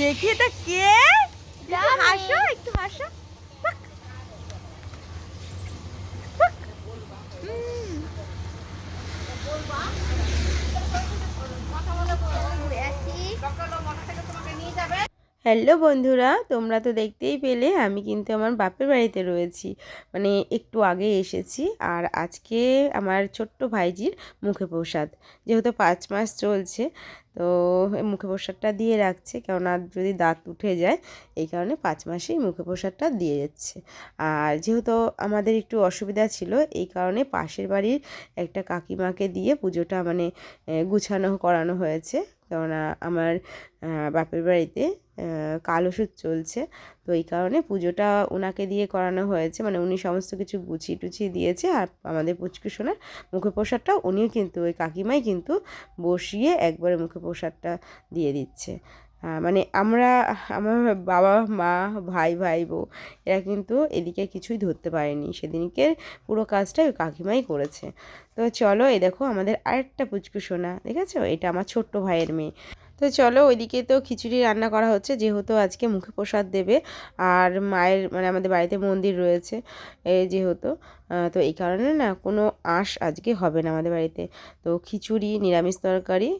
দেখি এটা কে? হাসো একটু হাসো। নিয়ে বাক। হ্যালো বন্ধুরা, তোমরা তো দেখতেই পেলে আমি কিন্তু আমার বাপের বাড়িতে রয়েছি। মানে একটু আগে এসেছি আর আজকে আমার ছোট্ট ভাইজির মুখে প্রসাদ। যেহেতু পাঁচ মাস চলছে, তো মুখে প্রসাদটা দিয়ে রাখছে। কেননা যদি দাঁত উঠে যায়, এই কারণে পাঁচ মাসেই মুখে প্রসাদটা দিয়ে যাচ্ছে। আর যেহেতু আমাদের একটু অসুবিধা ছিল, এই কারণে পাশের বাড়ির একটা কাকিমাকে দিয়ে পুজোটা মানে গুছানো, করানো হয়েছে। কেননা আমার বাপের বাড়িতে কাল ওষুধ চলছে। তো এই কারণে পুজোটা ওনাকে দিয়ে করানো হয়েছে। মানে উনি সমস্ত কিছু গুছিয়ে টুছিয়ে দিয়েছে আর আমাদের পুচকু শোনার মুখে প্রসাদটা উনিও কিন্তু, ওই কাকিমাই কিন্তু বসিয়ে একবারে মুখে প্রসাদটা দিয়ে দিচ্ছে। মানে আমরা, আমার বাবা, মা, ভাই ভাই বউ এরা কিন্তু এদিকে কিছুই ধরতে পারেনি। সেদিনকে পুরো কাজটা ওই কাকিমাই করেছে। তো চলো, এই দেখো আমাদের আরেকটা পুচকু সোনা, দেখেছ? এটা আমার ছোট্ট ভাইয়ের মেয়ে। তো চলো, ওইদিকে তো খিচুড়ি রান্না করা হচ্ছে, যেহেতু আজকে মুখে প্রসাদ দেবে, আর মায়ের মানে আমাদের বাড়িতে মন্দির রয়েছে এই যেহেতু তো এই কারণে না কোনো আঁশ আজকে হবে না আমাদের বাড়িতে। তো খিচুড়ি, নিরামিষ তরকারি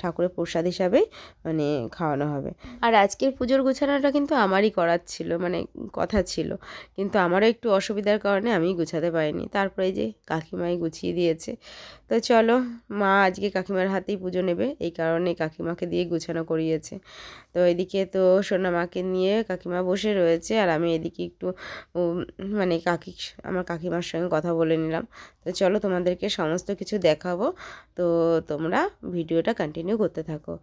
ঠাকুরের প্রসাদ হিসাবেই মানে খাওয়ানো হবে। আর আজকের পুজোর গোছানোটা কিন্তু আমারই করার ছিল মানে কথা ছিল। কিন্তু আমারও একটু অসুবিধার কারণে আমি গুছাতে পারিনি। তারপরে যে কাকিমাই গুছিয়ে দিয়েছে। তো চলো, মা আজকে কাকিমার হাতেই পুজো নেবে। এই কারণে কাকিমাকে দিয়ে গুছানো করিয়েছে। তো এদিকে তো সোনা মাকে নিয়ে কাকিমা বসে রয়েছে। আর আমি এদিকে একটু মানে কাকি, আমার কাকিমার সঙ্গে কথা বলে নিলাম। তো চলো তোমাদেরকে সমস্ত কিছু দেখাবো। তো তোমরা ভিডিওটা কন্টিনিউ করতে থাকো।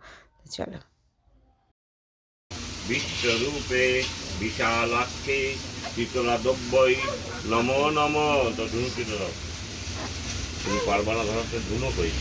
চলো। বিশ্বরূপে বিশালাক্ষে শীতলা দব্বই নম। ধরো তুমি পারবা না ধরো ধুনো কই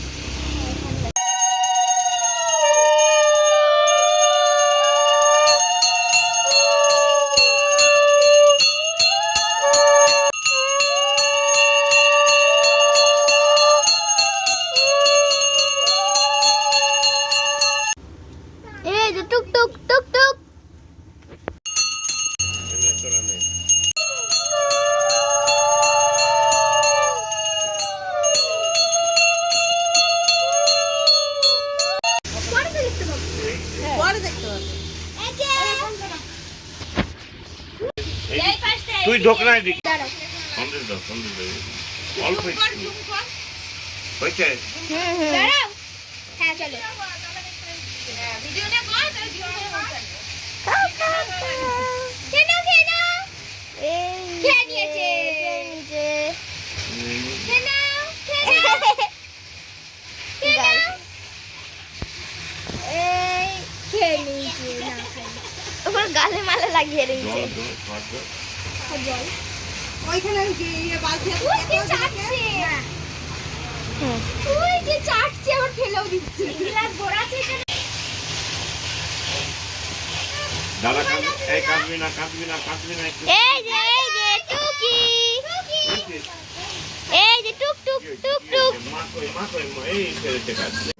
তুই ঢোকনায় দিক। দাঁড়াও সন্দেশ দাও সন্দেশ দাও অল্প একটু হয়েছে হ্যাঁ চলো খেয়ে গালে মালে লাগিয়ে জল ওইখানে বালতি ওই যে দেখো, চাটছে। ওই যে চাটছে আবার ফেলেও দিচ্ছে। গ্লাস ভরা দাদা এই কাঁদবি না কাঁদবি না কাঁদবি না এই যে এই যে টুকি। এই যে টুক টুক টুক টুক। মা কই মা কই এই ছেলেতে কাঁদছে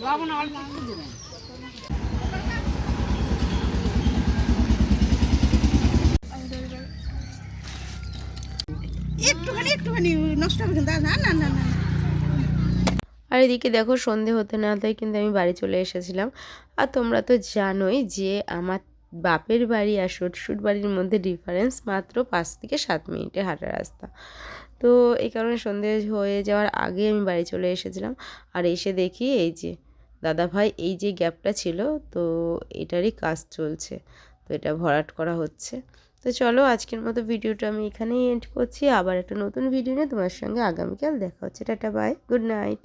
লবণ অল্প একটুখানি একটুখানি নষ্ট হবে কিন্তু। না না না না আর এদিকে দেখো সন্ধে হতে না হতেই কিন্তু আমি বাড়ি চলে এসেছিলাম। আর তোমরা তো জানোই যে আমার বাপের বাড়ি আর শ্বশুর বাড়ির মধ্যে ডিফারেন্স মাত্র পাঁচ থেকে সাত মিনিটের হাঁটা রাস্তা। তো এই কারণে সন্ধে হয়ে যাওয়ার আগে আমি বাড়ি চলে এসেছিলাম। আর এসে দেখি এই যে দাদা ভাই এই যে গ্যাপটা ছিল, তো এটারই কাজ চলছে। তো এটা ভরাট করা হচ্ছে। তো চলো আজকের মতো ভিডিওটা আমি এখানেই এন্ড করছি। আবার একটা নতুন ভিডিও নিয়ে তোমার সঙ্গে আগামীকাল দেখা হচ্ছে। Tata bye good night